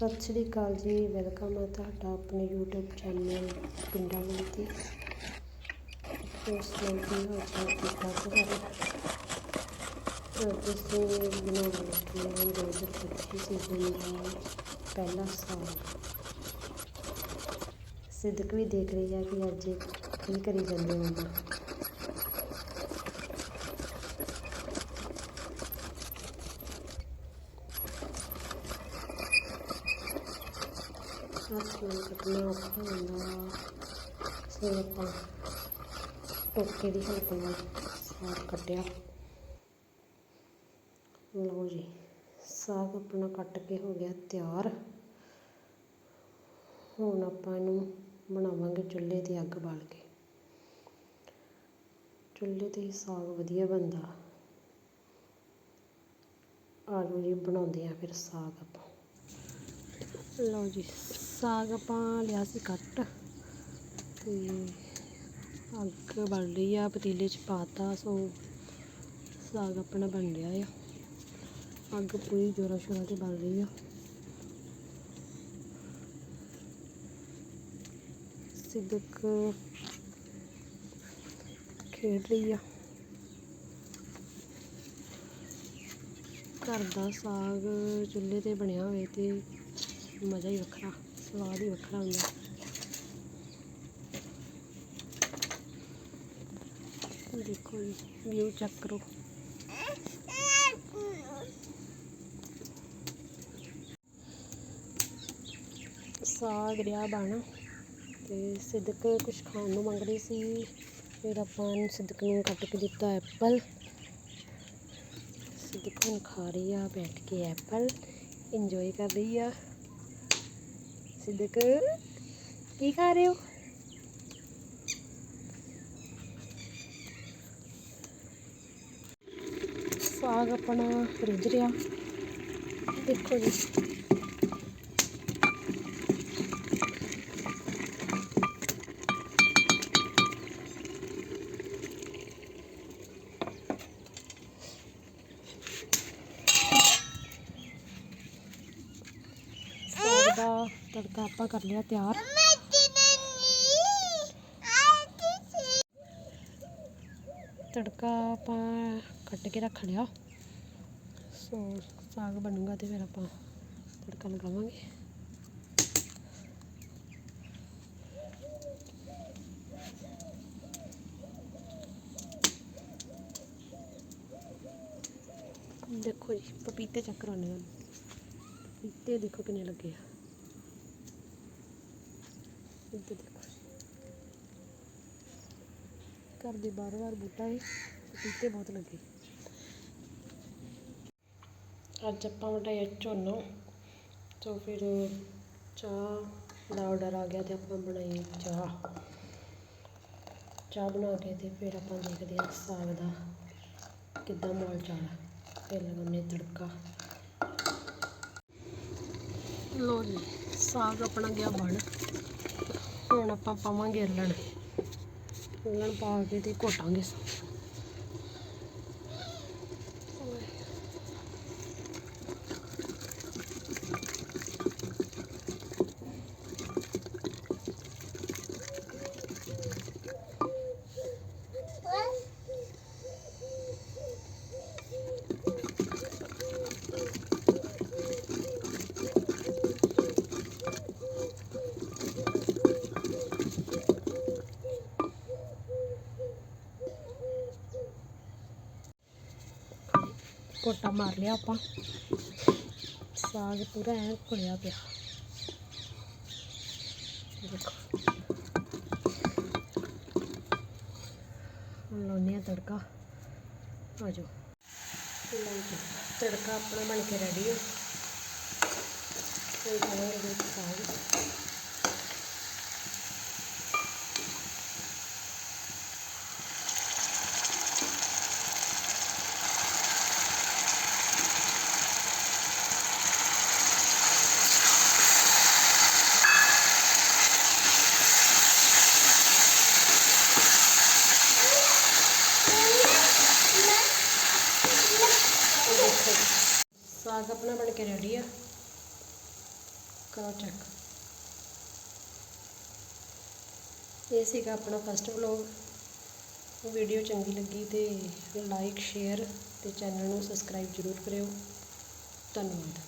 ਸਤਿ ਸ਼੍ਰੀ ਅਕਾਲ ਜੀ, ਵੈਲਕਮ ਹੈ ਤੁਹਾਡਾ ਆਪਣੇ YouTube ਚੈਨਲ ਪਿੰਡਾਂ ਮਿਲਤੀ ਉਸ ਲਈ ਕੀ ਹੋ ਚਾਹ ਕੀਤਾ ਕਰੇ ਤੁਸੀਂ ਬਣਾਉਣ ਲੱਗੇ ਹਾਂ ਦੋ ਹਜ਼ਾਰ ਪੱਚੀ ਸੀਜ਼ਨ ਦਾ ਪਹਿਲਾ ਸਾਲ ਸਿੱਧਕ ਵੀ ਦੇਖ ਰਹੀ ਹੈ ਕਿ ਅੱਜ ਕੀ ਕਰੀ ਜਾਂਦੇ ਹਾਂ ਆਪਾਂ ਹੱਥ ਕੱਟਣਾ ਔਖਾ ਹੁੰਦਾ ਸੋ ਆਪਾਂ ਟੋਕੇ ਦੀ ਹੈਲਪ ਨਾਲ ਸਾਗ ਕੱਟਿਆ ਲਓ ਜੀ ਸਾਗ ਆਪਣਾ ਕੱਟ ਕੇ ਹੋ ਗਿਆ ਤਿਆਰ ਹੁਣ ਆਪਾਂ ਇਹਨੂੰ ਬਣਾਵਾਂਗੇ ਚੁੱਲ੍ਹੇ ਦੀ ਅੱਗ ਬਾਲ ਕੇ ਚੁੱਲ੍ਹੇ ਤੇ ਹੀ ਸਾਗ ਵਧੀਆ ਬਣਦਾ ਆਲੂ ਜੀ ਬਣਾਉਂਦੇ ਆ ਫਿਰ ਸਾਗ ਆਪਾਂ। ਲਓ ਜੀ, ਸਾਗ ਆਪਾਂ ਲਿਆ ਸੀ ਕੱਟ ਤੇ ਅੱਗ ਬਲ ਰਹੀ ਆ, ਪਤੀਲੇ 'ਚ ਪਾਤਾ, ਸੋ ਸਾਗ ਆਪਣਾ ਬਣ ਰਿਹਾ ਆ। ਅੱਗ ਪੂਰੀ ਜ਼ੋਰਾਂ ਸ਼ੋਰਾਂ ਤੇ ਬਲ ਰਹੀ ਆ। ਸਿੱਧਕ ਖੇਡ ਰਹੀ ਆ। ਘਰ ਦਾ ਸਾਗ ਚੁੱਲ੍ਹੇ ਤੇ ਬਣਿਆ ਹੋਵੇ ਤੇ ਮਜ਼ਾ ਹੀ ਵੱਖਰਾ, ਸਵਾਦ ਹੀ ਵੱਖਰਾ ਹੁੰਦਾ। ਦੇਖੋ ਜੀ ਵਿਊ ਚੈੱਕ ਕਰੋ। ਸਾਗ ਰਿਹਾ ਬਣ, ਤੇ ਸਿੱਧਕ ਕੁਝ ਖਾਣ ਨੂੰ ਮੰਗ ਰਹੀ ਸੀ। ਫਿਰ ਆਪਾਂ ਨੂੰ ਸਿੱਧਕ ਨੂੰ ਕੱਟ ਕੇ ਦਿੱਤਾ ਐਪਲ ਸਿੱਧਕ ਹੁਣ ਖਾ ਰਹੀ ਆ, ਬੈਠ ਕੇ ਐਪਲ ਇੰਜੋਏ ਕਰ ਰਹੀ ਆ। ਸਿੱਧਕ ਕੀ ਖਾ ਰਹੇ ਹੋ? ਸਾਗ ਆਪਣਾ ਰਿੱਝ ਰਿਹਾ। ਦੇਖੋ ਜੀ ਸਾਗ ਦਾ ਤੜਕਾ ਆਪਾਂ ਕਰ ਲਿਆ ਤਿਆਰ। ਤੜਕਾ ਆਪਾਂ ਕੱਟ ਕੇ ਰੱਖ ਲਿਆ। ਸੋ, ਸਾਗ ਬਣੂਗਾ ਤੇ ਫਿਰ ਆਪਾਂ ਤੜਕਾ ਲਗਾਵਾਂਗੇ। ਦੇਖੋ ਜੀ, ਪਪੀਤੇ ਚੱਕ ਕਰਾਉਂਦੇ ਹਾਂ ਪਪੀਤੇ ਦੇਖੋ ਕਿੰਨੇ ਲੱਗੇ ਆ। ਇੱਧਰ ਦੇਖੋ ਘਰ ਦੇ ਬਾਹਰ ਬਾਹਰ ਬੂਟਾ ਹੈ ਪਪੀਤੇ ਬਹੁਤ ਲੱਗੇ। ਅੱਜ ਆਪਾਂ ਵਟਾਇਆ ਝੋਨਾ, ਤੋਂ ਫਿਰ ਚਾਹ ਦਾ ਆਰਡਰ ਆ ਗਿਆ ਤੇ ਆਪਾਂ ਬਣਾਈ ਚਾਹ। ਚਾਹ ਬਣਾ ਕੇ ਤੇ ਫਿਰ ਆਪਾਂ ਦੇਖਦੇ ਹਾਂ ਸਾਗ ਦਾ ਕਿੱਦਾਂ ਮੋਲ ਚਾਲ ਫਿਰ ਲਗਾਉਂਦੇ ਤੜਕਾ। ਲੋ ਜੀ, ਸਾਗ ਆਪਣਾ ਗਿਆ ਬਣ। ਹੁਣ ਆਪਾਂ ਪਾਵਾਂਗੇ ਅੱਲਣ। ਅੱਲਣ ਪਾ ਕੇ ਤੇ ਘੋਟਾਂਗੇ। ਸਾਗ ਘੋਟਾ ਮਾਰ ਲਿਆ ਆਪਾਂ। ਸਾਗ ਪੂਰਾ ਐ ਘੁਲਿਆ ਪਿਆ। ਦੇਖੋ। ਹੁਣ ਲਾਉਂਦੇ ਆ ਤੜਕਾ। ਆ ਜਾਓ ਤੜਕਾ ਆਪਣਾ ਬਣ ਕੇ ਰੈਡੀ ਆ। ਕੋਈ ਪਾਵਾਂਗੇ ਸਾਗ। ਦੇਖੋ ਸਾਗ ਆਪਣਾ ਬਣ ਕੇ ਰੈਡੀ ਆ। ਕਰੋ ਚੈੱਕ ਇਹ ਸੀਗਾ ਆਪਣਾ ਫਸਟ ਵਲੋਗ ਵੀਡੀਓ ਚੰਗੀ ਲੱਗੀ ਤੇ ਲਾਈਕ ਸ਼ੇਅਰ ਤੇ ਚੈਨਲ ਨੂੰ ਸਬਸਕ੍ਰਾਈਬ ਜ਼ਰੂਰ ਕਰਿਓ। ਧੰਨਵਾਦ।